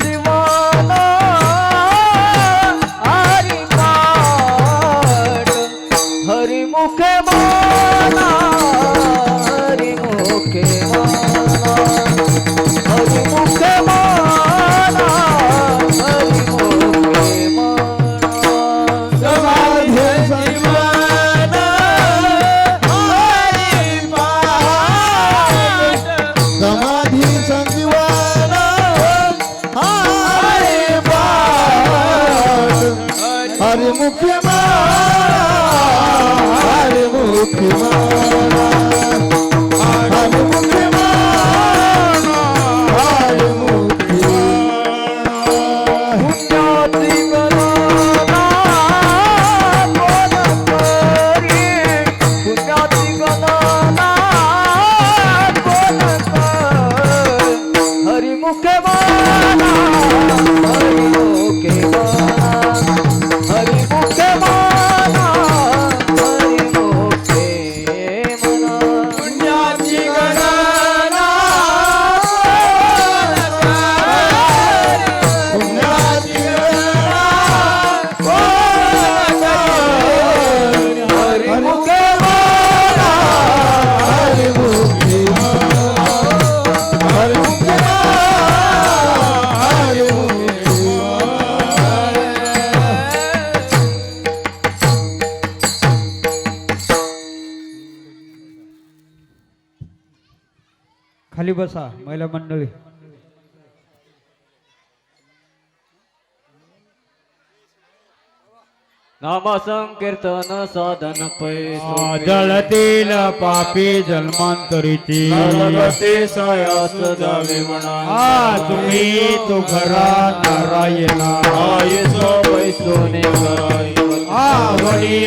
জীবন बसा महिला मंडळी. नामसंकीर्तन साधन पैसा जळतील पापी जन्मांतरीची. सायास जावे म्हणा. तुम्ही तो घरा नारायणा. पैसोने कराई. आवडी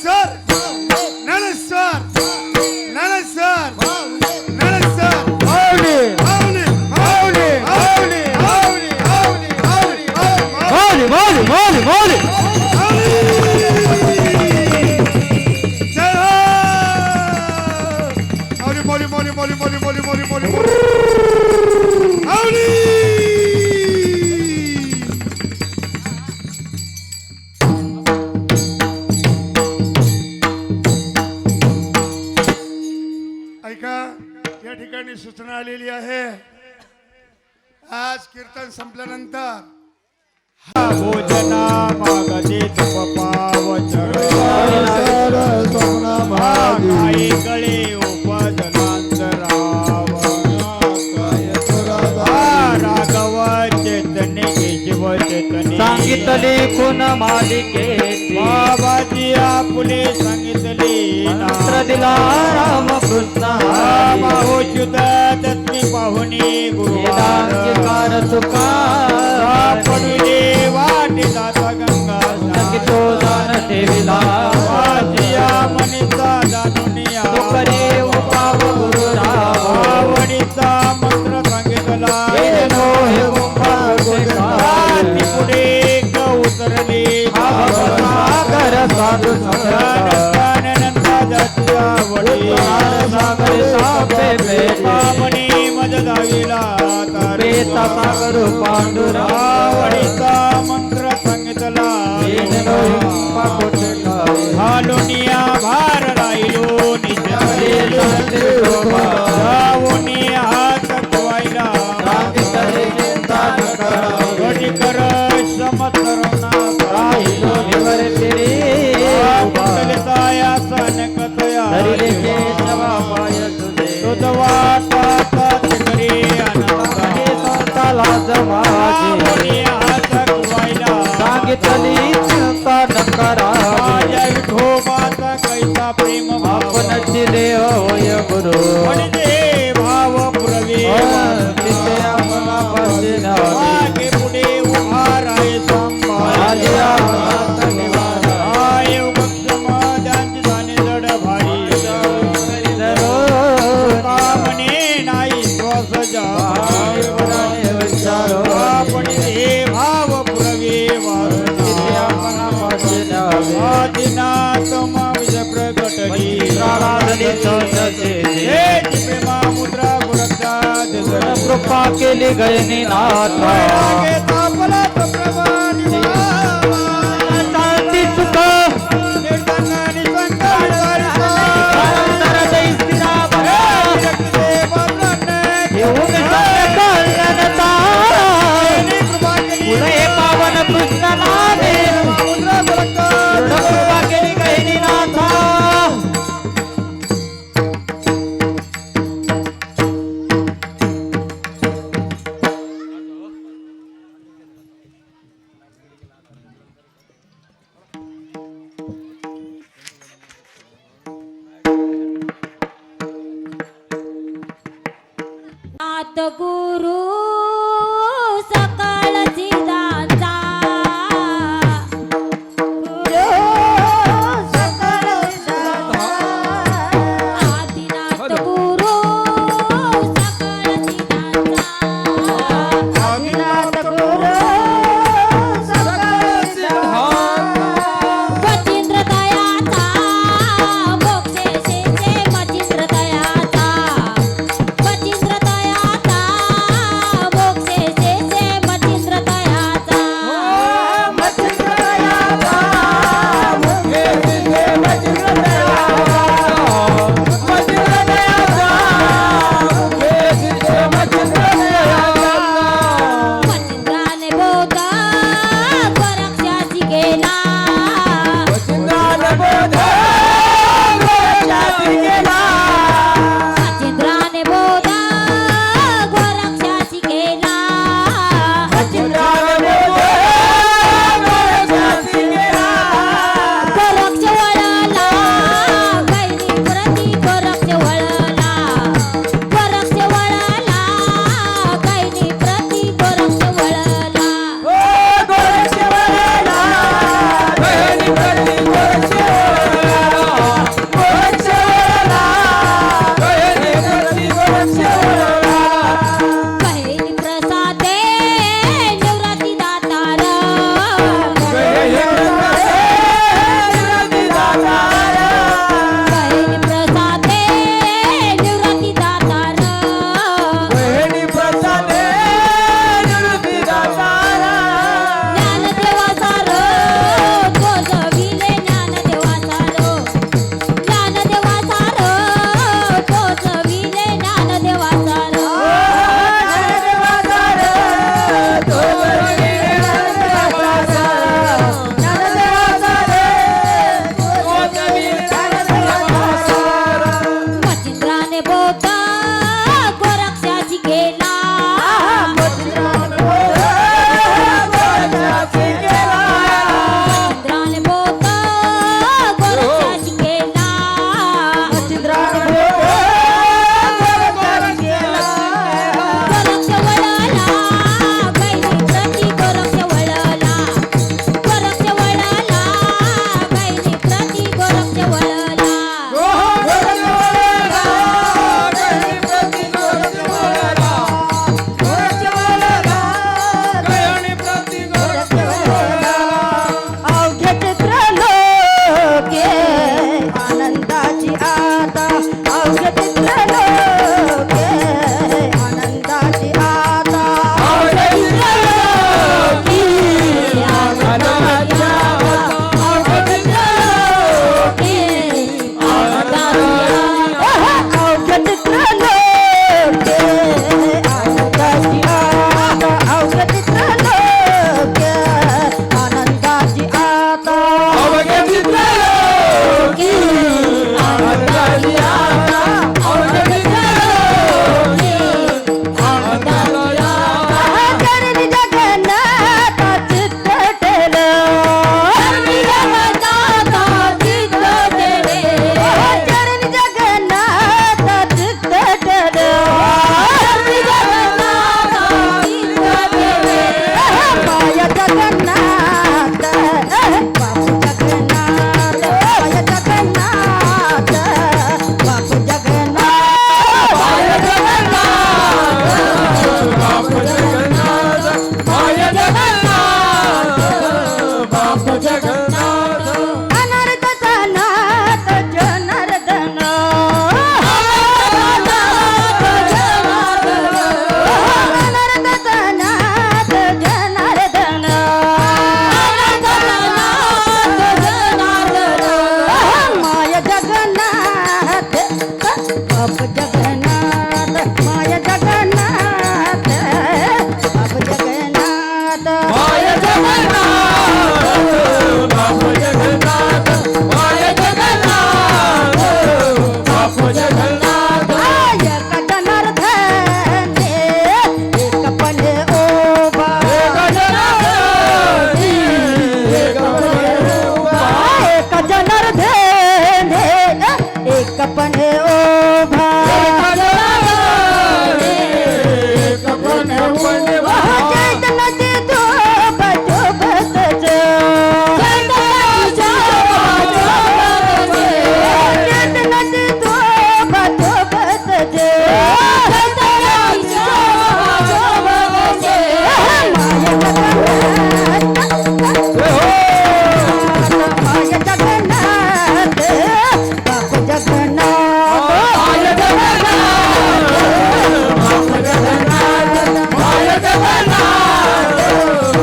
சார் நல்ல சார் நல்ல சார் நல்ல சார் ஆவுடி ஆவுடி ஆவுடி ஆவுடி ஆவுடி ஆவுடி ஆவுடி ஆவுடி ஆவுடி ஆவுடி ஆவுடி Money, money, money, money, money, money, money, money. Howdy! संपल्यानंतर भोजना मागते तुप पावचर काही गळे उपजनांतराव राघव चेतने केशव चेतने सांगितले कोण मालिकेची बाबाजी आपुले सांगितले मंत्र दिला रामकृष्ण बाहुच्युत तत्मी पाहुणे गुरुकार तुका पडू वाटे जाता गंगा सांगितो जाणते विला माझ्या मनीचा जाणून या સાગર પાંડુરા વણિકા गुरु म्हणजे भाव पुरवे तिथे आपला पाशी घ्यावे पुढे उभा राहायचा माझे आपला धन्यवाद. कृपा केली गयनी नाथा. যেতে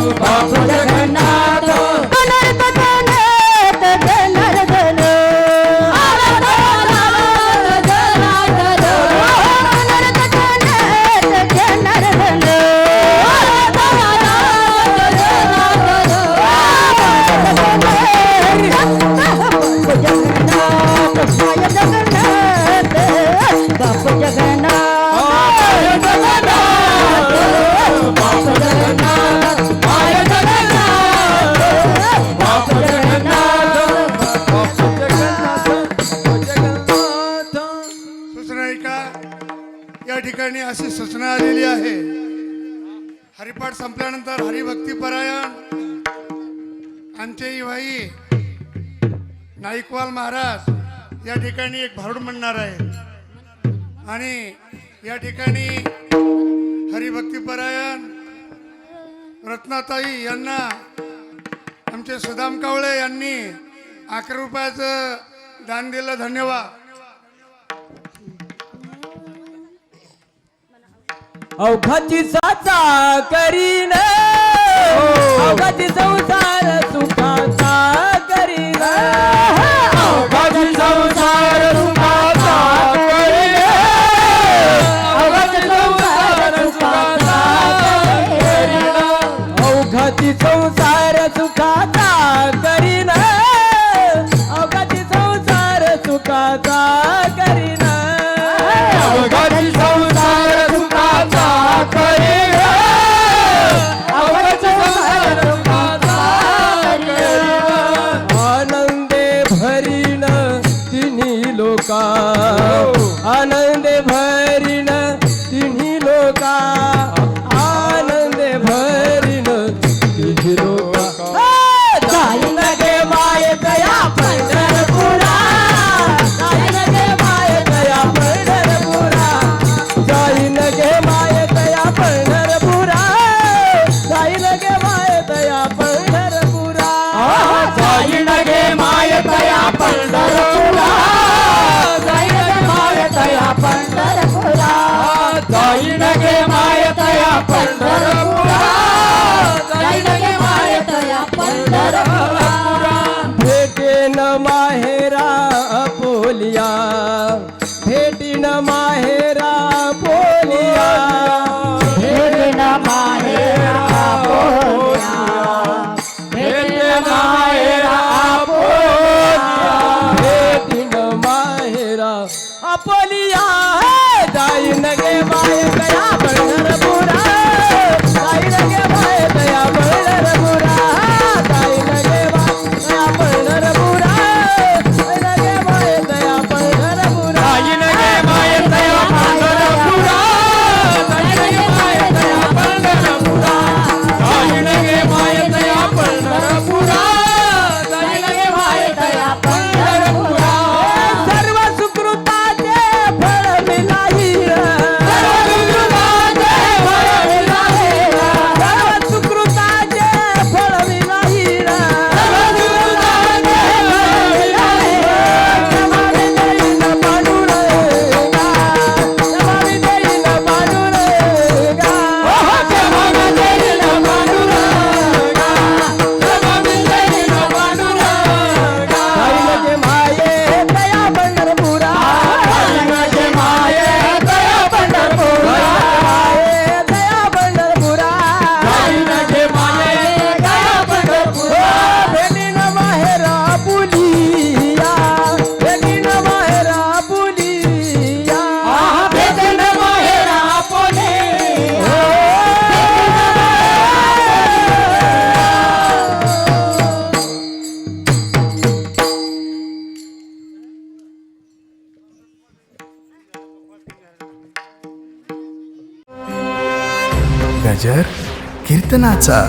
I'm Baba, Baba, ठिकाणी अशी सूचना आलेली आहे. हरिपाठ संपल्यानंतर हरिभक्ती परायण. आमचे भाई नाईकवाल महाराज या ठिकाणी एक भारूड म्हणणार आहे. आणि या ठिकाणी हरिभक्ती परायण रत्नाताई यांना आमचे सुदाम कावळे यांनी अकरा रुपयाचं दान दिलं धन्यवाद. अवघाची साचा करीन हो. माहेरा बोलिया भेटीन माहेरा बोलिया भेटीन माहेरा अपोलिया दाई नगे बाय गया बंदर बुरा 那咋？